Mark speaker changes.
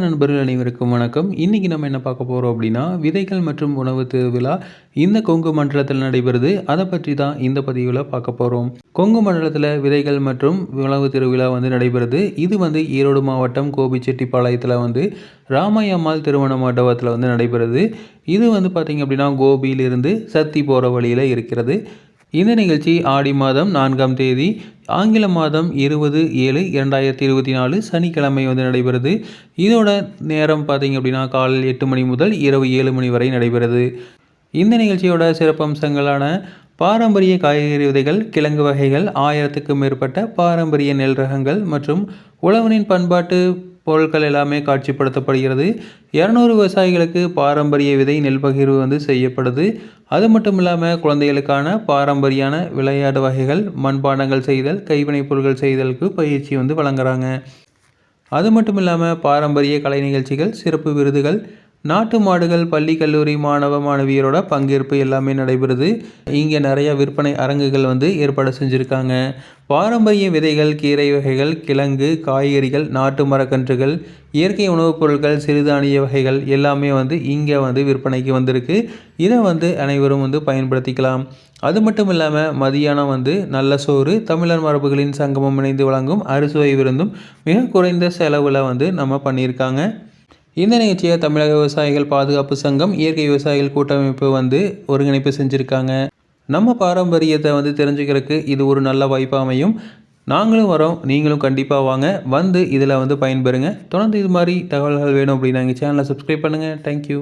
Speaker 1: நண்பர்கள் அனைவருக்கும் வணக்கம். இன்றைக்கி நம்ம என்ன பார்க்க போகிறோம் அப்படின்னா விதைகள் மற்றும் உணவு திருவிழா. இந்த கொங்கு மண்டலத்தில் நடைபெறுது. அதை பற்றி தான் இந்த பதிவில் பார்க்க போகிறோம் கொங்கு மண்டலத்தில் விதைகள் மற்றும் உணவு திருவிழா வந்து நடைபெறுது. இது வந்து ஈரோடு மாவட்டம் கோபிச்செட்டிப்பாளையத்தில் வந்து ராமையம்மாள் திருமண மண்டபத்தில் வந்து நடைபெறுது. இது வந்து பார்த்திங்க அப்படின்னா கோபியிலிருந்து சத்தி போகிற வழியில் இருக்கிறது. இந்த நிகழ்ச்சி ஆடி மாதம் நான்காம் தேதி ஆங்கில மாதம் இருபது ஏழு இரண்டாயிரத்தி இருபத்தி நாலு சனிக்கிழமை வந்து நடைபெறுது. இதோட நேரம் பார்த்திங்க அப்படின்னா காலையில் எட்டு மணி முதல் இரவு ஏழு மணி வரை நடைபெறுது. இந்த நிகழ்ச்சியோட சிறப்பம்சங்களான பாரம்பரிய காய்கறி விதைகள் கிழங்கு வகைகள் ஆயிரத்துக்கும் மேற்பட்ட பாரம்பரிய நெல் ரகங்கள் மற்றும் உழவனின் பண்பாட்டு பொருட்கள் எல்லாமே காட்சிப்படுத்தப்படுகிறது. இரநூறு விவசாயிகளுக்கு பாரம்பரிய விதை நெல் பகிர்வு வந்து செய்யப்படுது. அது மட்டும் இல்லாமல் குழந்தைகளுக்கான பாரம்பரியான விளையாட்டு வகைகள் மண்பாண்டங்கள் செய்தல் கைவினைப் பொருட்கள் செய்தலுக்கு பயிற்சி வந்து வழங்குறாங்க. அது மட்டும் இல்லாமல் பாரம்பரிய கலை நிகழ்ச்சிகள் சிறப்பு விருதுகள் நாட்டு மாடுகள் பள்ளி கல்லூரி மாணவ மாணவியரோட பங்கேற்பு எல்லாமே நடைபெறுது. இங்கே நிறைய விற்பனை அரங்குகள் வந்து ஏற்பாடு செஞ்சுருக்காங்க. பாரம்பரிய விதைகள் கீரை வகைகள் கிழங்கு காய்கறிகள் நாட்டு மரக்கன்றுகள் இயற்கை உணவுப் பொருட்கள் சிறுதானிய வகைகள் எல்லாமே வந்து இங்கே வந்து விற்பனைக்கு வந்திருக்கு. இதை வந்து அனைவரும் வந்து பயன்படுத்திக்கலாம். அது மட்டும் இல்லாமல் மதியானம் வந்து நல்ல சோறு தமிழர் மரபுகளின் சங்கமம் இணைந்து வழங்கும் அறுசுவை விருந்தும் மிக குறைந்த செலவில் வந்து நம்ம பண்ணியிருக்காங்க. இந்த நிகழ்ச்சியை தமிழக விவசாயிகள் பாதுகாப்பு சங்கம் இயற்கை விவசாயிகள் கூட்டமைப்பு வந்து ஒருங்கிணைப்பு செஞ்சுருக்காங்க. நம்ம பாரம்பரியத்தை வந்து தெரிஞ்சுக்கிறதுக்கு இது ஒரு நல்ல வாய்ப்பாக அமையும். நாங்களும் வரோம் நீங்களும் கண்டிப்பாக வாங்க. வந்து இதில் வந்து பயன்பெறுங்க. தொடர்ந்து இது மாதிரி தகவல்கள் வேணும் அப்படின்னா எங்கள் சேனலை சப்ஸ்கிரைப் பண்ணுங்கள் தேங்க்யூ